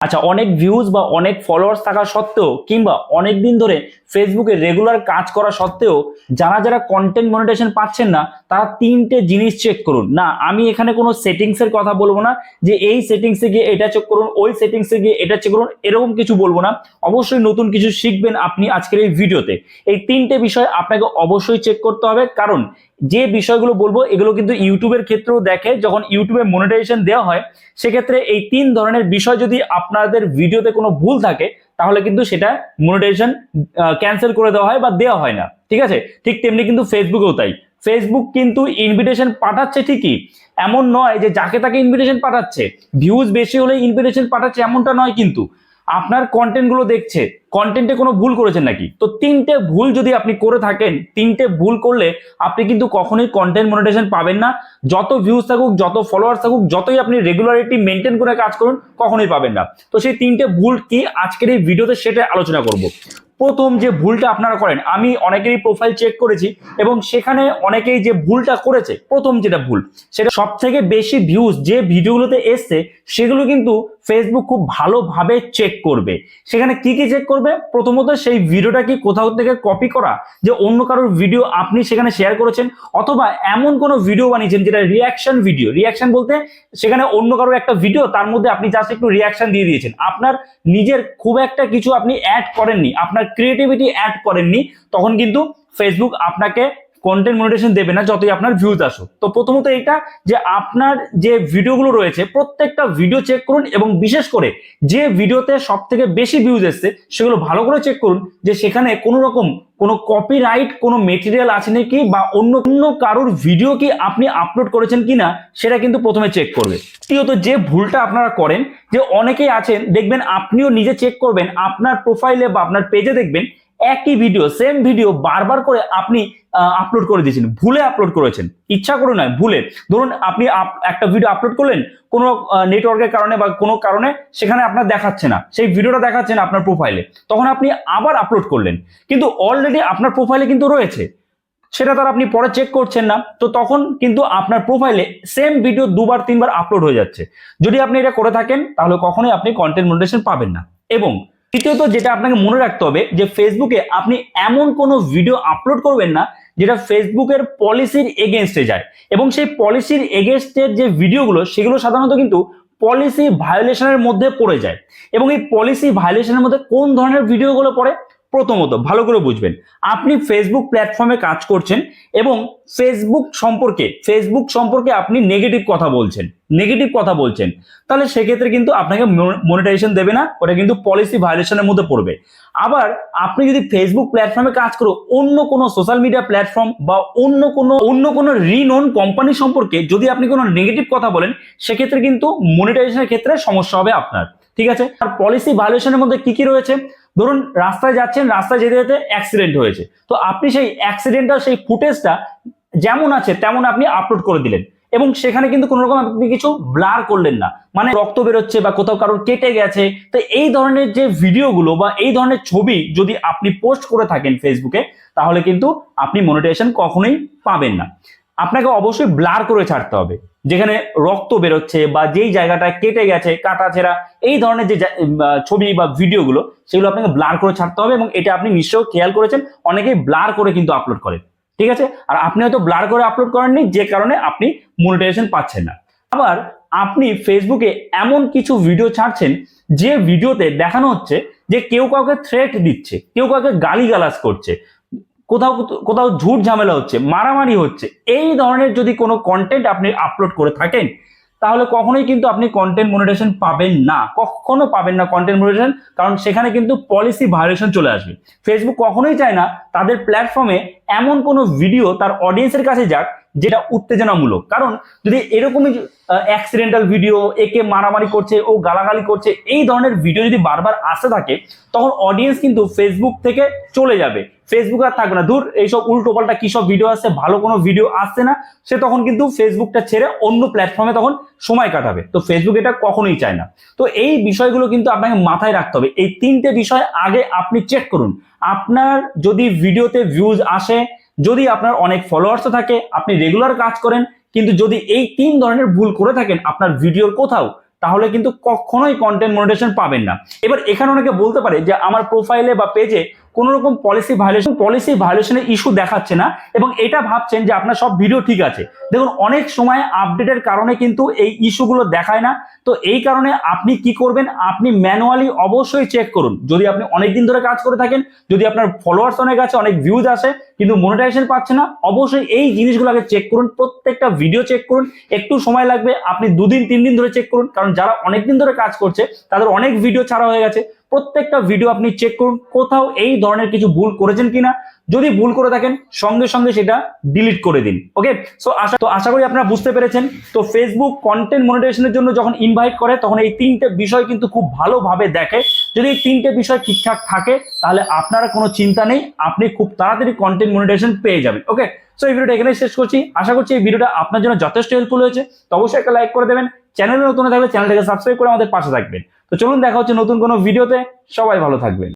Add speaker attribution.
Speaker 1: আচ্ছা অনেক ভিউজ বা অনেক ফলোয়ার্স থাকা সত্ত্বেও কিংবা অনেক দিন ধরে ফেসবুকে রেগুলার কাজ করা সত্ত্বেও যারা যারা কন্টেন্ট মনিটেশন পাচ্ছেন না, তারা তিনটে জিনিস চেক করুন। না, আমি এখানে কোনো সেটিংসের কথা বলব না যে এই সেটিংসে গিয়ে এটা চেক করুন, ওই সেটিংসে গিয়ে এটা চেক করুন, এরকম কিছু বলব না। অবশ্যই নতুন কিছু শিখবেন আপনি আজকের এই ভিডিওতে। এই তিনটে বিষয় আপনাকে অবশ্যই চেক করতে হবে। কারণ যে বিষয়গুলো বলব, এগুলো কিন্তু ইউটিউবের ক্ষেত্রেও দেখে, যখন ইউটিউবে মনিটাইজেশন দেওয়া হয়, সেক্ষেত্রে এই তিন ধরনের বিষয় যদি আপনাদের ভিডিওতে কোনো ভুল থাকে তাহলে কিন্তু সেটা মনিটাইজেশন ক্যান্সেল করে দেওয়া হয় বা দেওয়া হয় না। ঠিক আছে? ঠিক তেমনি কিন্তু ফেসবুকেও তাই। ফেসবুক কিন্তু ইনভিটেশন পাঠাচ্ছে ঠিকই। এমন নয় যে যাকে তাকে ইনভিটেশন পাঠাচ্ছে ভিউজ বেশি হলে ইনভিটেশন পাঠাচ্ছে এমনটা নয় কিন্তু। আপনার কন্টেন্টগুলো দেখছে কন্টেন্টে কোনো ভুল করেছেন নাকি? তো তিনটে ভুল যদি আপনি করে থাকেন, তিনটে ভুল করলে আপনি কিন্তু কখনোই কন্টেন্ট মনিটাইজেশন পাবেন না। যত ভিউজ থাকুক, যত ফলোয়ার্স থাকুক, যতই আপনি রেগুলারিটি মেনটেন করে কাজ করুন, কখনোই পাবেন না। তো সেই তিনটে ভুল কি আজকের এই ভিডিওতে সেটা আলোচনা করব। প্রথম যে ভুলটা আপনারা করেন, আমি অনেকেরই প্রোফাইল চেক করেছি এবং সেখানে অনেকেই যে ভুলটা করেছে, প্রথম যেটা ভুল, সেটা সব থেকে বেশি ভিউজ যে ভিডিওগুলোতে এসছে, সেগুলো কিন্তু ফেসবুক খুব ভালোভাবে চেক করবে। সেখানে কি কি চেক করবে? প্রথমত সেই ভিডিওটা কি কোথাও থেকে কপি করা, যে অন্য কারোর ভিডিও আপনি সেখানে শেয়ার করেছেন, অথবা এমন কোনো ভিডিও বানিয়েছেন যেটা রিয়াকশন ভিডিও রিয়াকশন বলতে সেখানে অন্য কারোর একটা ভিডিও তার মধ্যে আপনি জাস্ট একটু রিয়াকশন দিয়ে দিয়েছেন। আপনার নিজের খুব একটা কিছু আপনি অ্যাড করেননি, আপনার ক্রিয়েটিভিটি অ্যাড করেননি তখন কিন্তু ফেসবুক আপনাকে কন্টেন্ট মনিটেশন দেবে না, যতই আপনার ভিউজ আসুক। তো প্রথমত এটা যে আপনার যে ভিডিওগুলো রয়েছে, প্রত্যেকটা ভিডিও চেক করুন এবং বিশেষ করে যে ভিডিওতে সব থেকে বেশি ভিউজ এসছে, সেগুলো ভালো করে চেক করুন যে সেখানে কোনো রকম কোনো কপিরাইট কোনো মেটেরিয়াল আছে নাকি বা অন্য অন্য কারোর ভিডিও কি আপনি আপলোড করেছেন কিনা, সেটা কিন্তু প্রথমে চেক করবে। তৃতীয়ত যে ভুলটা আপনারা করেন, যে অনেকেই আছেন, দেখবেন আপনিও নিজে চেক করবেন, আপনার প্রোফাইলে বা আপনার পেজে দেখবেন একই ভিডিও সেম ভিডিও বারবার করে আপনি আপলোড করে দিয়েছেন, ভুলে আপলোড করেছেন। ইচ্ছা করে নয় ভুলে। ধরুন আপনি আপ- একটা ভিডিও আপলোড করলেন, কোনো নেটওয়ার্কের কারণে বা কোনো কারণে সেখানে আপনার দেখাচ্ছে না। সেই ভিডিওটা দেখাচ্ছে না আপনার প্রোফাইলে তখন আপনি আবার আপলোড করলেন। কিন্তু অলরেডি আপনার প্রোফাইলে কিন্তু রয়েছে। সেটা তার আপনি পরে চেক করছেন না। তো তখন কিন্তু আপনার প্রোফাইলে সেম ভিডিও দুবার, তিনবার আপলোড হয়ে যাচ্ছে। যদি আপনি এটা করে থাকেন, তাহলে কখনোই আপনি কন্টেন্ট মনিটেশন পাবেন না। এবং তৃতীয়ত যেটা আপনাকে মনে রাখতে হবে যে ফেসবুকে আপনি এমন কোনো ভিডিও আপলোড করবেন না যেটা ফেসবুকের পলিসির এগেনস্টে যায়। এবং সেই পলিসির এগেনস্টের যে ভিডিওগুলো সেগুলো সাধারণত কিন্তু পলিসি ভায়োলেশনের মধ্যে পড়ে যায়। এবং এই পলিসি ভায়োলেশনের মধ্যে কোন ধরনের ভিডিওগুলো পড়ে? প্রথমত ভালো করে বুঝবেন। আপনি ফেসবুক প্ল্যাটফর্মে কাজ করছেন এবং ফেসবুক সম্পর্কে ফেসবুক সম্পর্কে আপনি নেগেটিভ কথা বলছেন নেগেটিভ কথা বলছেন। তাহলে সেক্ষেত্রে কিন্তু আপনাকে মনিটাইজেশন দেবে না, ওটা কিন্তু পলিসি ভায়োলেশনের মধ্যে পড়বে। আবার আপনি যদি ফেসবুক প্ল্যাটফর্মে কাজ করো অন্য কোনো সোশ্যাল মিডিয়া প্ল্যাটফর্ম বা অন্য কোনো অন্য কোনো রিনোন কোম্পানি সম্পর্কে যদি আপনি কোনো নেগেটিভ কথা বলেন, সেক্ষেত্রে কিন্তু মনিটাইজেশনের ক্ষেত্রে সমস্যা হবে আপনার। ঠিক আছে? আর পলিসি ভায়োলেশনের মধ্যে কি কি রয়েছে? ধরুন রাস্তায় যাচ্ছেন, রাস্তায় যেতে যেতে অ্যাক্সিডেন্ট হয়েছে। তো আপনি সেই অ্যাক্সিডেন্টাল সেই ফুটেজটা যেমন আছে, তেমন আপনি আপলোড করে দিলেন। এবং সেখানে কিন্তু কোনো রকম আপনি কিছু ব্লার করলেন না। মানে রক্ত বেরোচ্ছে বা কোথাও কারোর কেটে গেছে। তো এই ধরনের যে ভিডিওগুলো বা এই ধরনের ছবি যদি আপনি পোস্ট করে থাকেন ফেসবুকে তাহলে কিন্তু আপনি মনিটাইজেশন কখনোই পাবেন না। আপনাকে অবশ্যই ব্লার করে ছাড়তে হবে। যেখানে রক্ত বেরোচ্ছে বা যেই জায়গাটায় কেটে গেছে, কাটা ছেঁড়া, এই ধরনের যে ছবি বা ভিডিওগুলো, সেগুলো আপনাকে ব্লার করে ছাড়তে হবে এবং এটা আপনি নিশ্চয়ই খেয়াল করেছেন, অনেকেই ব্লার করে কিন্তু আপলোড করে। ঠিক আছে? আর আপনি হয়তো ব্লার করে আপলোড করেননি, যে কারণে আপনি মনিটাইজেশন পাচ্ছেন না। আবার আপনি ফেসবুকে এমন কিছু ভিডিও ছাড়ছেন, যে ভিডিওতে দেখানো হচ্ছে যে কেউ কাউকে থ্রেট দিচ্ছে, কেউ কাউকে গালিগালাজ করছে। কোথাও কোথাও ঝুট ঝামেলা হচ্ছে, মারামারি হচ্ছে, এই ধরনের যদি কোনো কন্টেন্ট আপনি আপলোড করে থাকেন, তাহলে কখনোই কিন্তু আপনি কন্টেন্ট মনিটেশন পাবেন না, কখনো পাবেন না কন্টেন্ট মনিটেশন কারণ সেখানে কিন্তু পলিসি ভায়োলেশন চলে আসবে। ফেসবুক কখনোই চায় না তাদের প্ল্যাটফর্মে এমন কোনো ভিডিও তার অডিয়েন্সের কাছে যাক যেটা উত্তেজনামূলক। কারণ যদি এরকমই অ্যাক্সিডেন্টাল ভিডিও একে মারামারি করছে, ও গালাগালি করছে, এই ধরনের ভিডিও যদি বারবার আসতে থাকে, তখন অডিয়েন্স কিন্তু ফেসবুক থেকে চলে যাবে। ফেসবুক আর থাকবে না। দূর এইসব উল্টো পাল্টা কি সব ভিডিও আসছে, ভালো কোনো ভিডিও আসছে না, সে তখন কিন্তু ফেসবুকটা ছেড়ে অন্য প্ল্যাটফর্মে তখন সময় কাটাবে। তো ফেসবুক এটা কখনোই চায় না। তো এই বিষয়গুলো কিন্তু আপনাকে মাথায় রাখতে হবে। এই তিনটে বিষয় আগে আপনি চেক করুন। আপনার যদি ভিডিওতে ভিউজ আসে যদি আপনার অনেক ফলোয়ার্স থাকে, আপনি রেগুলার কাজ করেন, কিন্তু যদি এই তিন ধরনের ভুল করে থাকেন আপনার ভিডিওর কোথাও, তাহলে কিন্তু কখনোই কন্টেন্ট মনিটেশন পাবেন না। এবার এখানে অনেকে বলতে পারে যে, আমার প্রোফাইলে বা পেজে কোন রকম পলিসি ভায়োলেশন পলিসি ভায়োলেশনের ইস্যু দেখাচ্ছে না এবং এটা ভাবছেন যে আপনার সব ভিডিও ঠিক আছে। দেখুন, অনেক সময় আপডেটের কারণে কিন্তু এই ইস্যুগুলো দেখায় না। তো এই কারণে আপনি কি করবেন? আপনি ম্যানুয়ালি অবশ্যই চেক করুন। যদি আপনি অনেক দিন ধরে কাজ করে থাকেন, যদি আপনার ফলোয়ার্স অনেক আছে, অনেক ভিউজ আসে, কিন্তু মনিটাইজেশন পাচ্ছে না, অবশ্যই এই জিনিসগুলোকে চেক করুন, প্রত্যেকটা ভিডিও চেক করুন। একটু সময় লাগবে, আপনি দুদিন তিন দিন ধরে চেক করুন, কারণ যারা অনেক দিন ধরে কাজ করছে, তাদের অনেক ভিডিও ছাড়া হয়ে গেছে। প্রত্যেকটা ভিডিও আপনি চেক করুন, কোথাও এই ধরনের কিছু ভুল করেছেন কিনা। যদি ভুল করে থাকেন, সঙ্গে সঙ্গে সেটা ডিলিট করে দিন ওকে সো আশা, তো আশা করি আপনারা বুঝতে পেরেছেন। তো ফেসবুক কন্টেন্ট মনিটাইজেশনের জন্য যখন ইনভাইট করে, তখন এই তিনটে বিষয় কিন্তু খুব ভালোভাবে দেখে। যদি এই তিনটে বিষয় ঠিকঠাক থাকে, তাহলে আপনার কোনো চিন্তা নেই, আপনি খুব তাড়াতাড়ি কন্টেন্ট মনিটাইজেশন পেয়ে যাবেন ওকে সো এই ভিডিওটা এখানে শেষ করছি। আশা করছি এই ভিডিওটা আপনার জন্য যথেষ্ট হেল্পফুল হয়েছে। তো অবশ্যই একটা লাইক করে দেবেন। চ্যানেলে নতুন থাকলে চ্যানেলটাকে সাবস্ক্রাইব করে আমাদের পাশে থাকবেন। তো চলুন দেখা হচ্ছে নতুন কোনো ভিডিওতে। সবাই ভালো থাকবেন।